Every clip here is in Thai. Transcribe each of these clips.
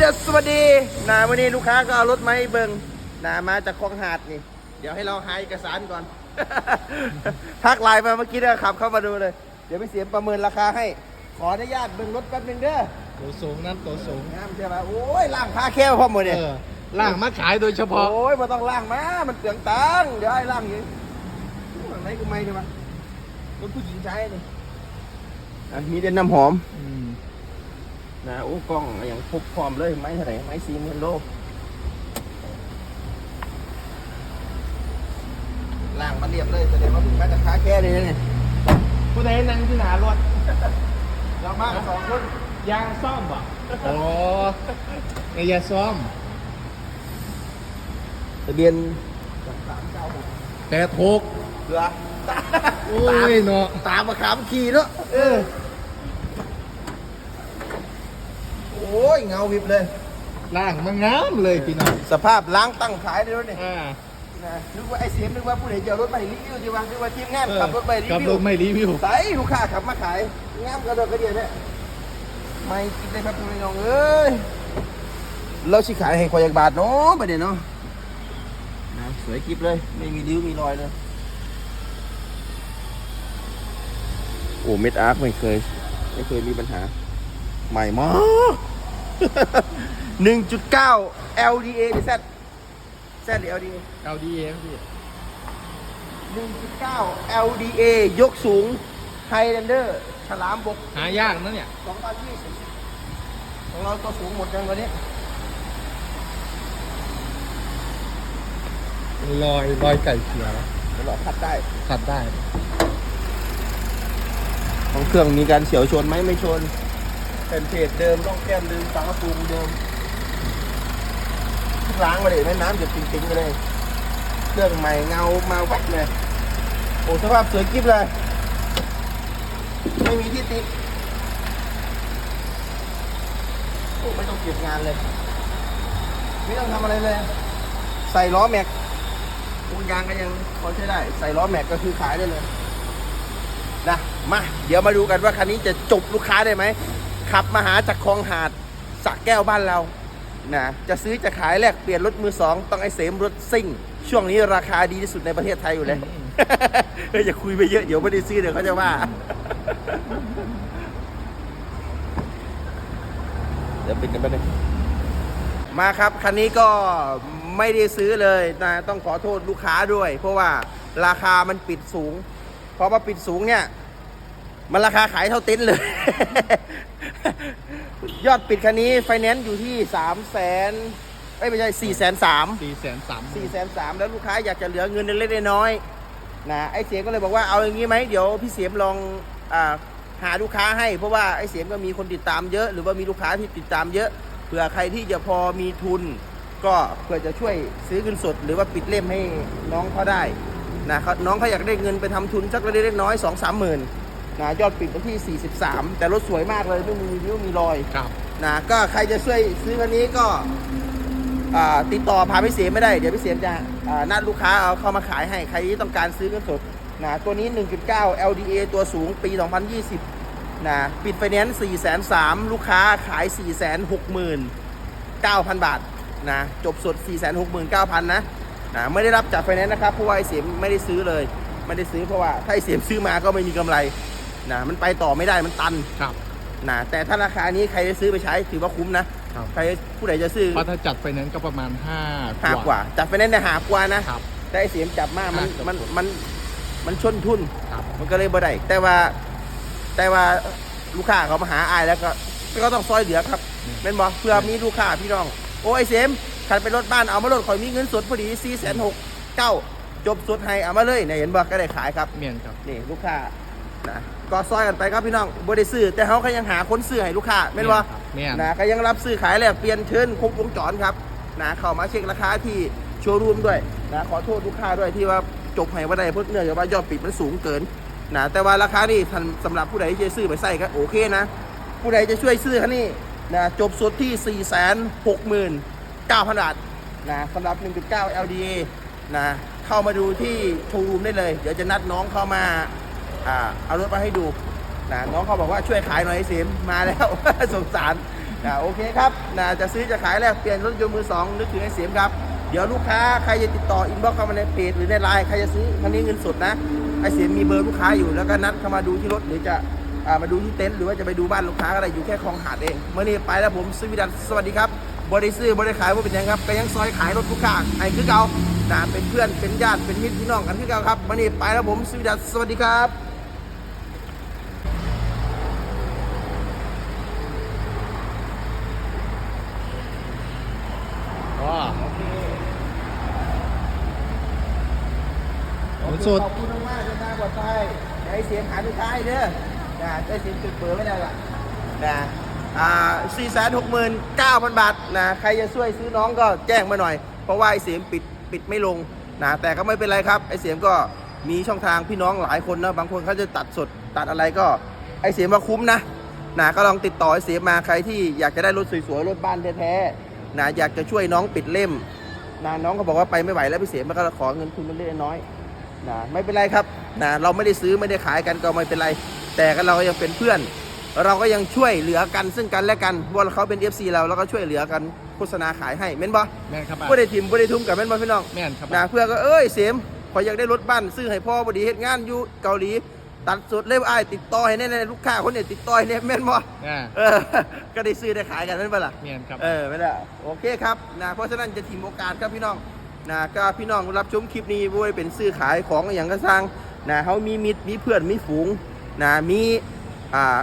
เดสวัสดีนะวันนี้ลูกค้าก็เอารถมาให้เบิงนะมาจากคลองหาดนี่ เดี๋ยวให้เราหาเอกสารก่อน ทักไลน์มาเมื่อกี้เด้อขับเข้ามาดูเลย เดี๋ยวไปเสียประเมินราคาให้ ขออนุญาตเบิงรถแป๊บนึงเด้อตัวสูงนั่นตัวสูงงามใช่ไหมโอ้ยล่างผ้าแค่พ่อหมดเนี่ยล่างมาขายโดยเฉพาะ โอ้ยมาต้องล่างมา มันเปลืองตังเดี๋ยวให้ล่างอีกไหนกูไม่ดีวะรถผู้หญิงใช้นี่อะมีเด่นน้ำหอม นะโอ้กล้องอย่างพบพร้อมเลยไม้เท่าไหร่ไม้สี่หมื่นโลล่างมาเรียบเลยแสดงว่าเพิ่งมาจากค้าแค่นี้นะเนี่ยผู้ใดนั่งที่หนารถเรามากันสองคนยางซ่อมบ่โอ้ไอ้ยาซ่อมทะเบียนสามเก้าหกแต่ถูกเสือตาโอ้ยเนาะตามมาขามขี่เนาะเออ โอ้ย เงาวิบเลยล่างมันงามเลยพี่น้องสภาพล้างตั้งขายได้รถเนี่ยอ่านะนึกว่าไอ้เสียมนึกว่าผู้ใดจะเอารถไปรีวิวจีวะนึกว่าทีมงานขับรถไปรีขับวิรวถไม่รีวิวใส่ลูกค้าขับมาขายงามกระโดดกระเดียดเนี่ยไม่คิดเลยครับพี่น้องเอ้ยเราชิขายให้ควายบาทเนาะไปเนี่ยเนาะนะสวยกิบเลยไม่มีริ้วมีรอยเลยโอ้เม็ดอาร์คไม่เคย ไม่เคยมีปัญหา ใหม่มาก 1.9 LDA หรือ Z Z หรือ LDA เอาดีเองพี่1.9 LDA ยกสูง Highlander ฉลามบก หายากนะเนี่ย 2020ของเราตัวสูงหมดยังวันนี้ลอยลอยไก่เขียวเดี๋ยวเราคัดได้ ขัดได้ ของเครื่องมีการเฉียวชนไหมไม่ชน เป็นเพจเดิมต้องแก้มเดิมสังกะปูเดิมล้างมาเลยแม่น้ำหยดติ๊งๆไปเลยเครื่องใหม่เงามาแวกเลยโอ้สภาพสวยกิ๊บเลย ไม่มีที่ติดโอ้ไม่ต้องเก็บงานเลย ไม่ต้องทำอะไรเลย ใส่ล้อแม็กวงยางก็ยังพอใช้ได้ ใส่ล้อแม็กก็คือขายได้เลยนะมาเดี๋ยวมาดูกันว่าคันนี้จะจบลูกค้าได้ไหม ขับมาหาจากคลองหาดสักแก้วบ้านเรานะจะซื้อจะขายแลกเปลี่ยนรถมือสองต้องไอเสมรถซิ่ง ช่วงนี้ราคาดีที่สุดในประเทศไทยอยู่เลยเฮ้ยอย่าคุยไปเยอะเดี๋ยวไม่ได้ซื้อเดี๋ยวเขาจะว่า เดี๋ยวปิดกันไปเลยมาครับคันนี้ก็ไม่ได้ซื้อเลยนะต้องขอโทษลูกค้าด้วย เพราะว่าราคามันปิดสูงพอมาปิดสูงเนี่ย มันราคาขายเท่าเต็นท์เลย ยอดปิดคันนี้ไฟแนนซ์อยู่ที่สามแสนไม่ใช่สี่แสนสามสี่แสนสามสี่แสนสามแล้วลูกค้าอยากจะเหลือเงินเล็กๆน้อยๆนะไอ้เสียมก็เลยบอกว่าเอาอย่างนี้ไหมเดี๋ยวพี่เสียมลองอาหาลูกค้าให้เพราะว่าไอ้เสียมก็มีคนติดตามเยอะ หรือว่ามีลูกค้าที่ติดตามเยอะเผื่อใครที่จะพอมีทุน ก็เพื่อจะช่วยซื้อเงินสด หรือว่าปิดเล่มให้น้องเขาได้นะเขาน้องเขาอยากได้เงินไปทำทุนสักเล็กๆน้อยๆสองสามหมื่น นะยอดปิดไปที่ 43 แต่รถสวยมากเลยไม่มีริ้วมีรอยครับนะก็ใครจะช่วยซื้อคันนี้ก็อ่าติดต่อพาพี่เสียมไม่ได้ เดี๋ยวพี่เสียมจะอ่านัดลูกค้าเอาเข้ามาขายให้ใครที่ต้องการซื้อเงินสดนะตัวนี้ 1.9 LDA ตัวสูงปี 2020นะปิดไฟแนนซ์403 ลูกค้าขาย 469,000 บาทนะจบสด 469,000 นะนะไม่ได้รับจากไฟแนนซ์นะครับเพราะว่าไอเสียมไม่ได้ซื้อเลย ไม่ได้ซื้อเพราะว่าถ้าไอเสียมซื้อมาก็ไม่มีกำไร นะมันไปต่อไม่ได้มันตันครับ นะแต่ถ้าราคานี้ใครจะซื้อไปใช้ถือว่าคุ้มนะครับ ใครผู้ใดจะซื้อเพราะถ้าจัดไฟแนนซ์ก็ประมาณห้าหากว่าจับไปนั่นเนี่ยหากว่านะครับ แต่ไอ้เสียมจับมามันห้ามันกับมันมันชนทุน ครับ มันก็เลยบ่ได้แต่ว่า แต่ว่าลูกค้าเขามาหาอายแล้วก็ก็ต้องซอยเหลือครับเป็นบอเพื่อมีลูกค้าพี่น้อง โอ้ยไอ้เสียมขันไปรถบ้านเอามาลดข่อยมีเงินสดพอดีสี่แสนหกเก้าจบสดให้เอามาเลยเนี่ยเห็นบ่ก็ได้ขายครับ เมียนครับนี่ลูกค้า นะก็ซอยกันไปครับพี่น้องบ่ได้ซื้อแต่เขาก็ยังหาคนซื้อให้ลูกค้าแม่นบ่เมียนนะก็ยังรับซื้อขายแลกเปลี่ยนเชิญครบวงจรครับนะเข้ามาเช็คราคาที่โชว์รูมด้วยนะขอโทษลูกค้าด้วยที่ว่าจบให้ว่าได้เพราะเนื่องจากว่ายอดปิดมันสูงเกินนะแต่ว่าราคานี่ท่านสำหรับผู้ใดที่จะซื้อไปใส่ก็โอเคนะ ผู้ใดจะช่วยซื้อคันนี้นะจบสุดที่ 4 6 9 0 0 0บาทนะสำหรับ 1.9 LDA นะเข้ามาดูที่โชว์รูมได้เลย เดี๋ยวจะนัดน้องเข้ามา อ่าเอารถมาให้ดูนะน้องเขาบอกว่าช่วยขายหน่อยไอเสีมมาแล้ว สงสารนะโอเคครับนะจะซื้อจะขายแลกเปลี่ยนรถยนต์มือสองนึกถึงไอ้เสียมครับเดี๋ยวลูกค้าใครจะติดต่ออินบ็อกซ์เข้ามาในเพจหรือในไลน์ใครจะซื้อคันนี้เงินสดนะไอเสียมมีเบอร์ลูกค้าอยู่แล้วก็นัดเข้ามาดูที่รถหรือจะอ่ามาดูที่เต็นท์หรือว่าจะไปดูบ้านลูกค้าก็ได้อยู่แค่คลองหาดเองเมื่อนี้ไปแล้วผมซื้อวิดันสวัสดีครับบริซื้อบริขายว่าเป็นยังครับก็ยังซอยขายรถลูกค้าไอ้คือเก่านะเป็นเพื่อนเป็นญาติเป็นมิตรพี่น้องกันคือเก่าครับเมื่อนี้ไปแล้วผมซื้อวิดันสวัสดีครับ อ๋อ โอเค สุดขอบคุณมากๆเดินางปลอดภัยเดี๋ยวไอ้เสียงหาลูกค้าให้เด้อนะไอ้เสียงจุดเบอร์ไม่ได้ละนะอ่าสี่แสนหกหมื่นเก้าพันบาทนะใครจะช่วยซื้อน้องก็แจ้งมาหน่อย เพราะว่าไอเสียงปิดปิดไม่ลงนะแต่ก็ไม่เป็นไรครับไอเสียงก็มีช่องทางพี่น้องหลายคนนะบางคนเขาจะตัดสดตัดอะไรก็ไอเสียงมาคุ้มนะนะก็ลองติดต่อไอเสียงมาใครที่อยากจะได้รถสวยๆรถบ้านแท้ๆนะอยากจะช่วยน้องปิดเล่มนะน้องก็บอกว่าไปไม่ไหวแล้วพี่เสียงมันก็ขอเงินทุนมันเล็กน้อย นะไม่เป็นไรครับนะเราไม่ได้ซื้อไม่ได้ขายกันก็ไม่เป็นไร แต่ก็เราก็ยังเป็นเพื่อน เราก็ยังช่วยเหลือกันซึ่งกันและกันเพราะว่าเขาเป็น FC เราเราก็ช่วยเหลือกันโฆษณาขายให้เม่นบ่แม่นครับอะบ่ได้ทิมบ่ได้ทุ่มกับแม่นบ่พี่น้องแม่นครับนะอะเพื่อก็เอ้ยเสียมขออยากได้รถบ้านซื้อให้พ่อพอดีเฮ็ดงานอยู่เกาหลีตัดสุดเล่มอ้ายติดต่อให้แน่ๆลูกค้าคนเนี่ยติดต่อให้แน่แม่นบ่อ่าเออก็ได้ซื้อได้ขายกันแม่นบ่ล่ะแม่นครับเออไม่ได้โอเคครับนะเพราะฉะนั้นจะทีมโอกาสครับพี่น้อง นะก็พี่น้องรับชมคลิปนี้บ่ได้เป็นซื้อขายของอหย่างก็สร้างนะเขามีมิตรมีเพื่อนมีฝูงนะมีอ่า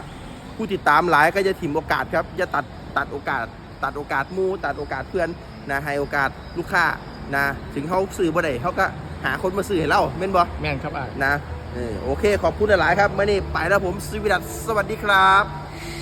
ผู้ติดตามหลายก็จะทีมโอกาสครับจะตัดตัดโอกาส ตัดโอกาสหมูตัดโอกาสเพื่อนนะให้โอกาสลูกค้านะถึงเขาซื้อบ่ได้เขาก็หาคนมาซื้อให้เราเม่นบ่แม่นครับอะนะเออโอเคขอบคุณหลายๆครับเมื่อนี้ไปแล้วผมสวิดัสสวัสดีครับ